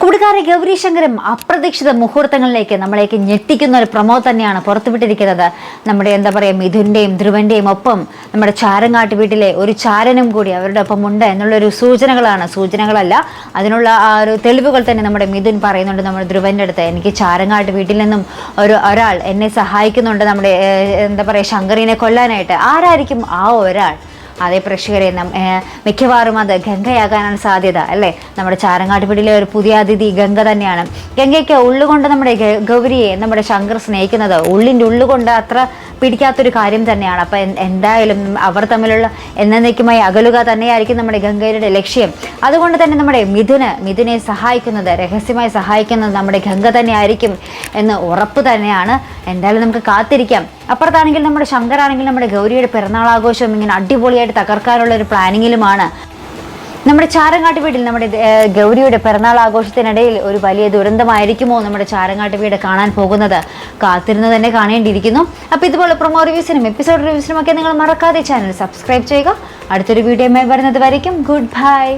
കൂടുകാരെ ഗൗരീശങ്കരും അപ്രതീക്ഷിത മുഹൂർത്തങ്ങളിലേക്ക് നമ്മളേക്ക് ഞെട്ടിക്കുന്ന ഒരു പ്രമോ തന്നെയാണ് പുറത്തുവിട്ടിരിക്കുന്നത്. നമ്മുടെ എന്താ പറയുക മിഥുന്റെയും ധ്രുവന്റെയും ഒപ്പം നമ്മുടെ ചാരങ്ങാട്ട് വീട്ടിലെ ഒരു ചാരനും കൂടി അവരുടെ ഒപ്പം ഉണ്ട് എന്നുള്ളൊരു സൂചനകളാണ്. സൂചനകളല്ല അതിനുള്ള ആ ഒരു തെളിവുകൾ തന്നെ നമ്മുടെ മിഥുൻ പറയുന്നുണ്ട്. നമ്മുടെ ധ്രുവന്റെ അടുത്ത് എനിക്ക് ചാരങ്ങാട്ട് വീട്ടിൽ നിന്നും ഒരു ഒരാൾ എന്നെ സഹായിക്കുന്നുണ്ട്. നമ്മുടെ എന്താ പറയുക ശങ്കറിനെ കൊല്ലാനായിട്ട്. ആരായിരിക്കും ആ ഒരാൾ? അതേ പ്രേക്ഷകരെ മിക്കവാറും അത് ഗംഗയാകാനാണ് സാധ്യത അല്ലേ? നമ്മുടെ ചാരങ്ങാട്ടുപിടിയിലെ ഒരു പുതിയ അതിഥി ഗംഗ തന്നെയാണ്. ഗംഗയ്ക്ക് ഉള്ളുകൊണ്ട് നമ്മുടെ ഗൗരിയെ നമ്മുടെ ശങ്കർ സ്നേഹിക്കുന്നത്. ഉള്ളിന്റെ ഉള്ളുകൊണ്ട് അത്ര പിടിക്കാത്തൊരു കാര്യം തന്നെയാണ്. അപ്പോൾ എന്തായാലും അവർ തമ്മിലുള്ള എന്നേക്കുമായി അകലുക തന്നെയായിരിക്കും നമ്മുടെ ഗംഗയുടെ ലക്ഷ്യം. അതുകൊണ്ട് തന്നെ നമ്മുടെ മിഥുന് മിഥുനെ സഹായിക്കുന്നത് രഹസ്യമായി സഹായിക്കുന്നത് നമ്മുടെ ഗംഗ തന്നെയായിരിക്കും എന്ന് ഉറപ്പ് തന്നെയാണ്. എന്തായാലും നമുക്ക് കാത്തിരിക്കാം. അപ്പുറത്താണെങ്കിൽ നമ്മുടെ ശങ്കറാണെങ്കിൽ നമ്മുടെ ഗൗരിയുടെ പിറന്നാൾ ആഘോഷം ഇങ്ങനെ അടിപൊളിയായിട്ട് തകർക്കാനുള്ള ഒരു പ്ലാനിങ്ങിലുമാണ് നമ്മുടെ ചാരങ്ങാട്ട് വീട്ടിൽ നമ്മുടെ ഗൗരിയുടെ പിറന്നാൾ ആഘോഷത്തിനിടയിൽ ഒരു വലിയ ദുരന്തമായിരിക്കുമോ നമ്മുടെ ചാരങ്ങാട്ട് വീട് കാണാൻ പോകുന്നത്? കാത്തിരുന്ന് തന്നെ കാണേണ്ടിയിരിക്കുന്നു. അപ്പോൾ ഇതുപോലെ പ്രൊമോ റിവ്യൂസിനും എപ്പിസോഡ് റിവ്യൂസിനും ഒക്കെ നിങ്ങൾ മറക്കാതെ ചാനൽ സബ്സ്ക്രൈബ് ചെയ്യുക. അടുത്തൊരു വീഡിയോ വരുന്നത് വരയ്ക്കും. Good bye